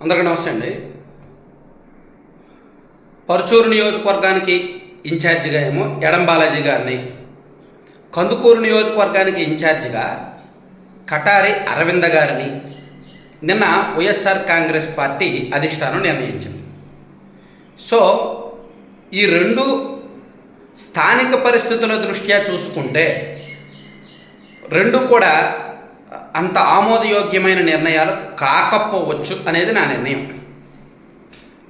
అందరికీ నమస్తే అండి. పరుచూరు నియోజకవర్గానికి ఇన్ఛార్జిగా ఏమో ఎడం బాలాజీ గారిని కందుకూరు నియోజకవర్గానికి ఇన్ఛార్జిగా కటారి అరవింద గారిని నిన్న వైఎస్ఆర్ కాంగ్రెస్ పార్టీ అధిష్టానం నిర్ణయించింది. సో ఈ రెండు స్థానిక పరిస్థితుల దృష్ట్యా చూసుకుంటే రెండు కూడా అంత ఆమోదయోగ్యమైన నిర్ణయాలు కాకపోవచ్చు అనేది నా నిర్ణయం.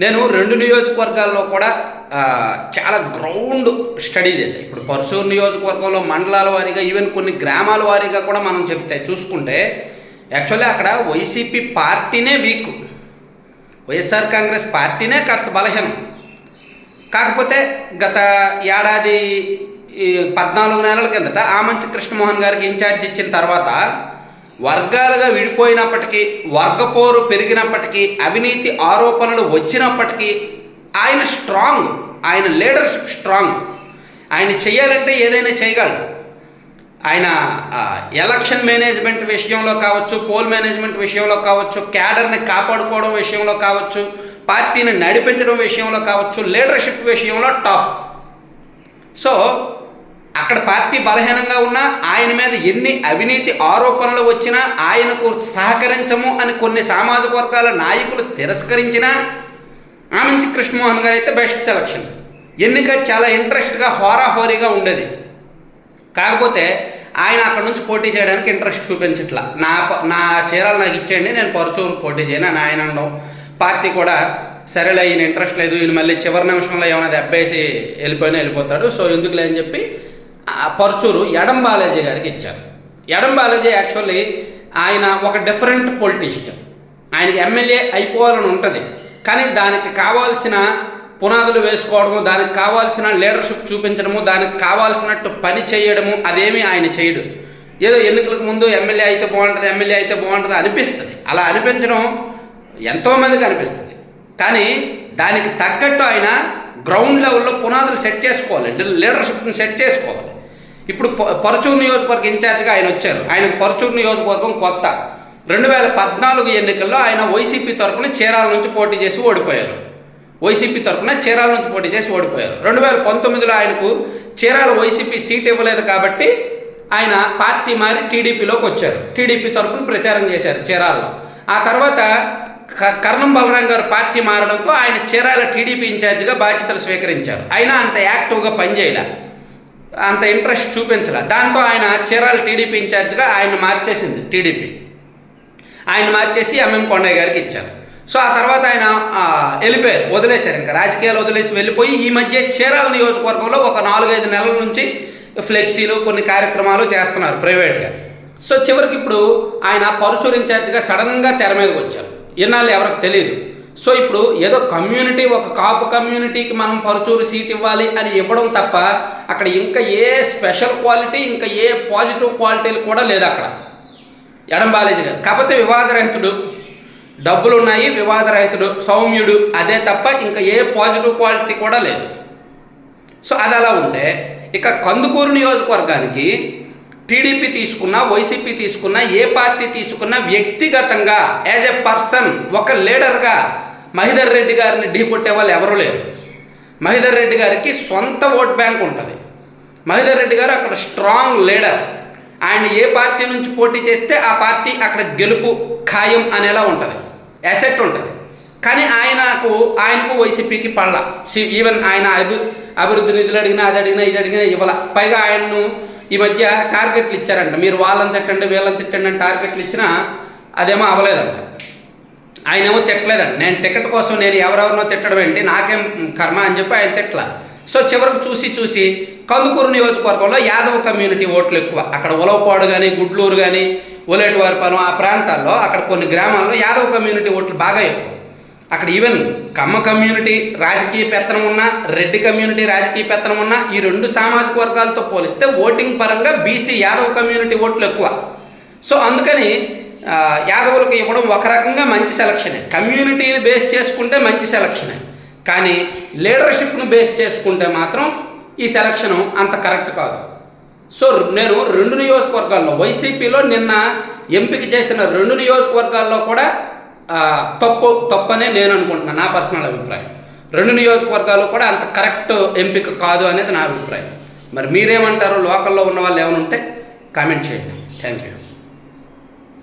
నేను రెండు నియోజకవర్గాల్లో కూడా చాలా గ్రౌండ్ స్టడీ చేశాను. ఇప్పుడు పరశూరు నియోజకవర్గంలో మండలాల వారీగా ఈవెన్ కొన్ని గ్రామాల వారీగా కూడా మనం చెప్తే చూసుకుంటే యాక్చువల్లీ అక్కడ వైసీపీ పార్టీనే వీక్. వైఎస్ఆర్ కాంగ్రెస్ పార్టీనే కాస్త బలహీనం. కాకపోతే గత ఏడాది పద్నాలుగు నెలల కిందట ఆమంచి కృష్ణమోహన్ గారికి ఇన్ఛార్జ్ ఇచ్చిన తర్వాత వర్గాలుగా విడిపోయినప్పటికీ వర్గపోరు పెరిగినప్పటికీ అవినీతి ఆరోపణలు వచ్చినప్పటికీ ఆయన స్ట్రాంగ్ ఆయన లీడర్షిప్ స్ట్రాంగ్ ఆయన చేయాలంటే ఏదైనా చేయగలడు. ఆయన ఎలక్షన్ మేనేజ్మెంట్ విషయంలో కావచ్చు పోల్ మేనేజ్మెంట్ విషయంలో కావచ్చు క్యాడర్ని కాపాడుకోవడం విషయంలో కావచ్చు పార్టీని నడిపించడం విషయంలో కావచ్చు లీడర్షిప్ విషయంలో టాప్ సో అక్కడ పార్టీ బలహీనంగా ఉన్నా ఆయన మీద ఎన్ని అవినీతి ఆరోపణలు వచ్చినా ఆయనకు సహకరించము అని కొన్ని సామాజిక వర్గాల నాయకులు తిరస్కరించినా నుంచి కృష్ణమోహన్ గారు అయితే బెస్ట్ సెలక్షన్ ఎన్నిక చాలా ఇంట్రెస్ట్గా హోరాహోరీగా ఉండేది. కాకపోతే ఆయన అక్కడ నుంచి పోటీ చేయడానికి ఇంట్రెస్ట్ చూపించట్లా. నా నా చీరలు నాకు ఇచ్చేయండి నేను పరచూరు పోటీ చేయను అని ఆయన అనడం పార్టీ కూడా సరేలే ఈయన ఇంట్రెస్ట్ లేదు ఈయన మళ్ళీ చివరి నిమిషంలో ఏమైనా దెబ్బేసి వెళ్ళిపోయినా వెళ్ళిపోతాడు. సో ఎందుకులే అని చెప్పి పరచూరు ఎడం బాలాజీ గారికి ఇచ్చారు. ఎడం బాలాజీ యాక్చువల్లీ ఆయన ఒక డిఫరెంట్ పొలిటీషియన్ ఆయనకి ఎమ్మెల్యే అయిపోవాలని ఉంటుంది. కానీ దానికి కావాల్సిన పునాదులు వేసుకోవడము దానికి కావాల్సిన లీడర్షిప్ చూపించడము దానికి కావాల్సినట్టు పని చేయడము అదేమీ ఆయన చేయడు. ఏదో ఎన్నికలకు ముందు ఎమ్మెల్యే అయితే బాగుంటుంది ఎమ్మెల్యే అయితే బాగుంటుంది అనిపిస్తుంది. అలా అనిపించడం ఎంతోమందికి అనిపిస్తుంది. కానీ దానికి తగ్గట్టు ఆయన గ్రౌండ్ లెవెల్లో పునాదులు సెట్ చేసుకోవాలి. లీడర్షిప్ని సెట్ చేసుకోవాలి. ఇప్పుడు పరచూరు నియోజకవర్గ ఇన్ఛార్జ్గా ఆయన వచ్చారు. ఆయనకు పరచూరు నియోజకవర్గం కొత్త. రెండు వేల పద్నాలుగు ఎన్నికల్లో ఆయన వైసీపీ తరఫున చీరాల నుంచి పోటీ చేసి ఓడిపోయారు. వైసీపీ తరఫున చీరాల నుంచి పోటీ చేసి ఓడిపోయారు. రెండు వేల పంతొమ్మిదిలో ఆయనకు చీరాల వైసీపీ సీట్ ఇవ్వలేదు కాబట్టి ఆయన పార్టీ మారి టీడీపీలోకి వచ్చారు. టీడీపీ తరఫున ప్రచారం చేశారు చీరాలలో. ఆ తర్వాత క- కర్ణం బలరాం గారు పార్టీ మారడంతో ఆయన చీరాల టీడీపీ ఇన్ఛార్జిగా బాధ్యతలు స్వీకరించారు. అయినా అంత యాక్టివ్గా పనిచేయలే. అంత ఇంట్రెస్ట్ చూపించలే. దాంతో ఆయన చీరాల టీడీపీ ఇన్ఛార్జ్గా ఆయన మార్చేసింది టీడీపీ. ఆయన మార్చేసి ఎంఎం కొండయ్య గారికి ఇచ్చారు. సో ఆ తర్వాత ఆయన వెళ్ళిపోయారు వదిలేశారు ఇంకా. రాజకీయాలు వదిలేసి వెళ్ళిపోయి ఈ మధ్య చీరాల నియోజకవర్గంలో ఒక నాలుగైదు నెలల నుంచి ఫ్లెక్సీలు కొన్ని కార్యక్రమాలు చేస్తున్నారు ప్రైవేట్గా. సో చివరికి ఇప్పుడు ఆయన పరుచూరు ఇన్ఛార్జ్గా సడన్గా తెర మీదకి వచ్చారు. ఇన్నాళ్ళు ఎవరికి తెలియదు సో ఇప్పుడు ఏదో కమ్యూనిటీ ఒక కాపు కమ్యూనిటీకి మనం పరుచూరు సీట్ ఇవ్వాలి అని ఇవ్వడం తప్ప అక్కడ ఇంకా ఏ స్పెషల్ క్వాలిటీ ఇంకా ఏ పాజిటివ్ క్వాలిటీలు కూడా లేదు అక్కడ. ఎడం బాలేజీ గారు కాకపోతే వివాదరహితుడు డబ్బులు ఉన్నాయి వివాదరహితుడు సౌమ్యుడు అదే తప్ప ఇంకా ఏ పాజిటివ్ క్వాలిటీ కూడా లేదు. సో అది అలా ఉంటే ఇక కందుకూరు నియోజకవర్గానికి టీడీపీ తీసుకున్నా వైసీపీ తీసుకున్నా ఏ పార్టీ తీసుకున్నా వ్యక్తిగతంగా యాజ్ ఎ పర్సన్ ఒక లీడర్గా మహిధర్ రెడ్డి గారిని ఢీకొట్టే వాళ్ళు ఎవరూ లేరు. మహిధర్ రెడ్డి గారికి సొంత ఓట్ బ్యాంక్ ఉంటుంది. మహిధర్ రెడ్డి గారు అక్కడ స్ట్రాంగ్ లీడర్. ఆయన ఏ పార్టీ నుంచి పోటీ చేస్తే ఆ పార్టీ అక్కడ గెలుపు ఖాయం అనేలా ఉంటుంది. అసెట్ ఉంటుంది. కానీ ఆయనకు ఆయనకు వైసీపీకి పడల. సి- ఈవెన్ ఆయన అభి అభివృద్ధి నిధులు అడిగినా అది అడిగినా ఇది అడిగినా ఇవ్వాల. పైగా ఆయన్ను ఈ మధ్య టార్గెట్లు ఇచ్చారంట. మీరు వాళ్ళని తిట్టండి వీళ్ళని తిట్టండి అని టార్గెట్లు ఇచ్చినా అదేమో అవ్వలేదంట. ఆయనేమో తిట్టలేదండి నేను టికెట్ కోసం నేను ఎవరెవరినో తిట్టడం ఏంటి నాకేం కర్మ అని చెప్పి ఆయన తిట్టల. సో చివరికి చూసి చూసి కందుకూరు నియోజకవర్గంలో యాదవ కమ్యూనిటీ ఓట్లు ఎక్కువ. అక్కడ ఉలవపాడు కానీ గుడ్లూరు కానీ ఉలేటివారిపాలెం ఆ ప్రాంతాల్లో అక్కడ కొన్ని గ్రామాల్లో యాదవ కమ్యూనిటీ ఓట్లు బాగా ఎక్కువ. అక్కడ ఈవెన్ కమ్మ కమ్యూనిటీ రాజకీయ పెత్తనం ఉన్నా రెడ్డి కమ్యూనిటీ రాజకీయ పెత్తనం ఉన్నా ఈ రెండు సామాజిక వర్గాలతో పోలిస్తే ఓటింగ్ పరంగా బీసీ యాదవ కమ్యూనిటీ ఓట్లు ఎక్కువ. సో అందుకని యాదవులకు ఇవ్వడం ఒక రకంగా మంచి సెలక్షనే కమ్యూనిటీని బేస్ చేసుకుంటే మంచి సెలక్షనే కానీ లీడర్షిప్ను బేస్ చేసుకుంటే మాత్రం ఈ సెలక్షన్ అంత కరెక్ట్ కాదు. సో నేను రెండు నియోజకవర్గాల్లో వైసీపీలో నిన్న ఎంపిక చేసిన రెండు నియోజకవర్గాల్లో కూడా తప్పు తప్పనే నేను అనుకుంటున్నాను నా పర్సనల్ అభిప్రాయం. రెండు నియోజకవర్గాలు కూడా అంత కరెక్ట్ ఎంపిక కాదు అనేది నా అభిప్రాయం. మరి మీరేమంటారు? లోకల్లో ఉన్న వాళ్ళు ఏమైనా ఉంటే కామెంట్ చేయండి. Thank you.